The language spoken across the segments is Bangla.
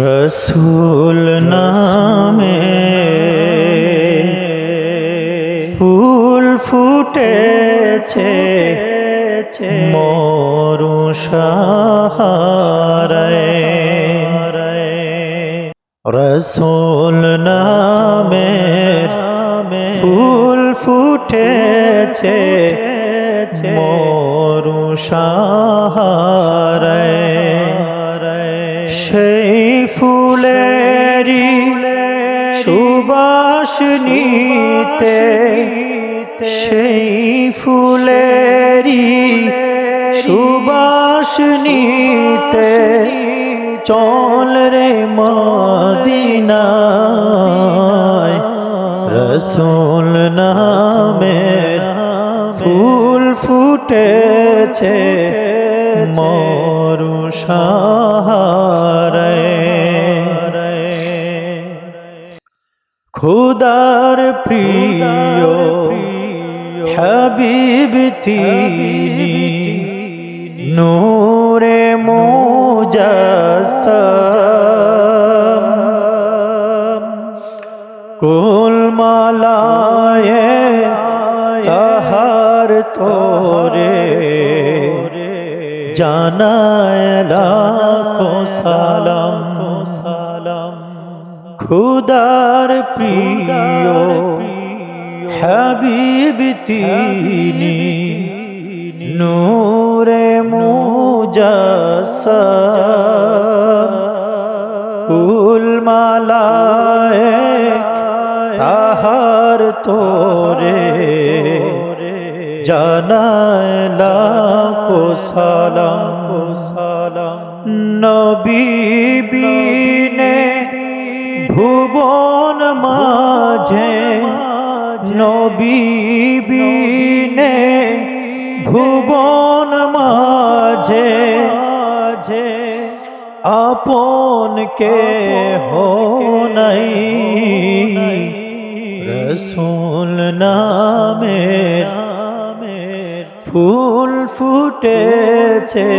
রসুল নামে ফুল ফুটেছে মরু রসুল নামে ফুল ফুটেছে মরু সেই ফুলেরি সুবাস নিতে, সেই ফুলেরি সুবাস নিতে চল রে মদিনায়। রসুল নামের ফুল ফুটেছে, মরু খুদার প্রিয় হাবিব তিনি নূরে মোজাসম কুল মালায় তাহার তোরে জানায় লাখো সালাম সালাম। খুদার প্রিয় হাবিব তিনি নূরে ফুল মালায় তাহার তোরে জানায় লাখো সালাম। সালাম। নবী মাঝে নবী বিনে ভুবন মাঝে আপন কে হো নাই। রসুল নামের ফুল ফুটেছে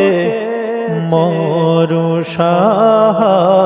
মরু সাহারে